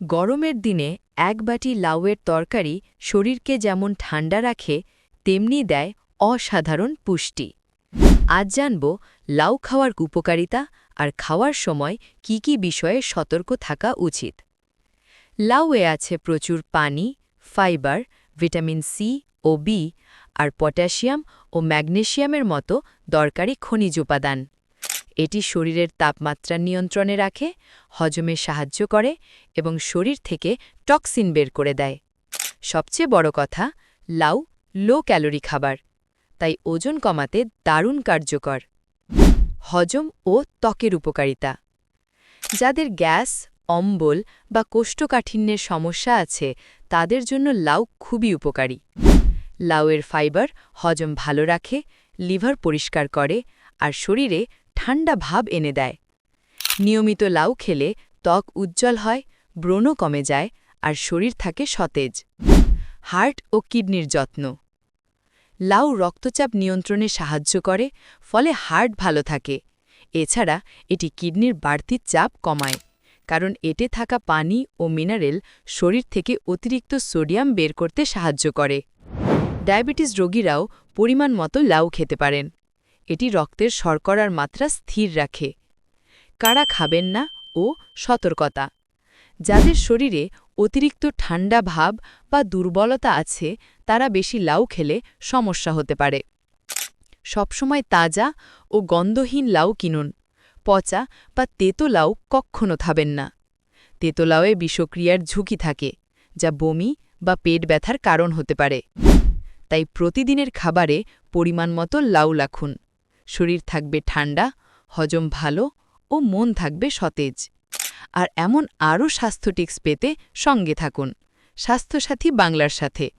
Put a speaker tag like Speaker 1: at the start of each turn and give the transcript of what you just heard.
Speaker 1: গরমের দিনে এক বাটি লাউয়ের তরকারি শরীরকে যেমন ঠান্ডা রাখে, তেমনি দেয় অসাধারণ পুষ্টি। আজ জানব লাউ খাওয়ার উপকারিতা আর খাওয়ার সময় কি কি বিষয়ে সতর্ক থাকা উচিত। লাউয়ে আছে প্রচুর পানি, ফাইবার, ভিটামিন সি ও বি আর পটাশিয়াম ও ম্যাগনেশিয়ামের মতো দরকারি খনিজ উপাদান। এটি শরীরের তাপমাত্রা নিয়ন্ত্রণে রাখে, হজমে সাহায্য করে এবং শরীর থেকে টক্সিন বের করে দেয়। সবচেয়ে বড় কথা, লাউ লো ক্যালোরি খাবার, তাই ওজন কমাতে দারুণ কার্যকর। হজম ও ত্বকের উপকারিতা। যাদের গ্যাস, অম্বল বা কোষ্ঠকাঠিন্যের সমস্যা আছে, তাদের জন্য লাউ খুবই উপকারী। লাউয়ের ফাইবার হজম ভালো রাখে, লিভার পরিষ্কার করে, আর শরীরে ঠান্ডা ভাব এনে দেয়। নিয়মিত লাউ খেলে ত্বক উজ্জ্বল হয় ব্রণ কমে যায় আর শরীর থাকে সতেজ। হার্ট ও কিডনির যত্ন। লাউ রক্তচাপ নিয়ন্ত্রণে সাহায্য করে, ফলে হার্ট ভালো থাকে। এছাড়া এটি কিডনির বাড়তি চাপ কমায়, কারণ এতে থাকা পানি ও মিনারেল শরীর থেকে অতিরিক্ত সোডিয়াম বের করতে সাহায্য করে। ডায়াবেটিস রোগীরাও পরিমাণ মতো লাউ খেতে পারেন। এটি রক্তের শর্করার মাত্রা স্থির রাখে। কারা খাবেন না ও সতর্কতা। যাদের শরীরে অতিরিক্ত ঠান্ডা ভাব বা দুর্বলতা আছে, তারা বেশি লাউ খেলে সমস্যা হতে পারে। সবসময় তাজা ও গন্ধহীন লাউ কিনুন। পচা বা তেতো লাউ কক্ষণো খাবেন না। তেতো লাউয়ে বিষক্রিয়ার ঝুঁকি থাকে, যা বমি বা পেট ব্যথার কারণ হতে পারে। তাই প্রতিদিনের খাবারে পরিমাণ মতো লাউ লাখুন শরীর থাকবে ঠান্ডা, হজম ভালো ও মন থাকবে সতেজ। আর এমন আরও স্বাস্থ্য টিপস পেতে সঙ্গে থাকুন। স্বাস্থ্যসাথী বাংলার সাথে।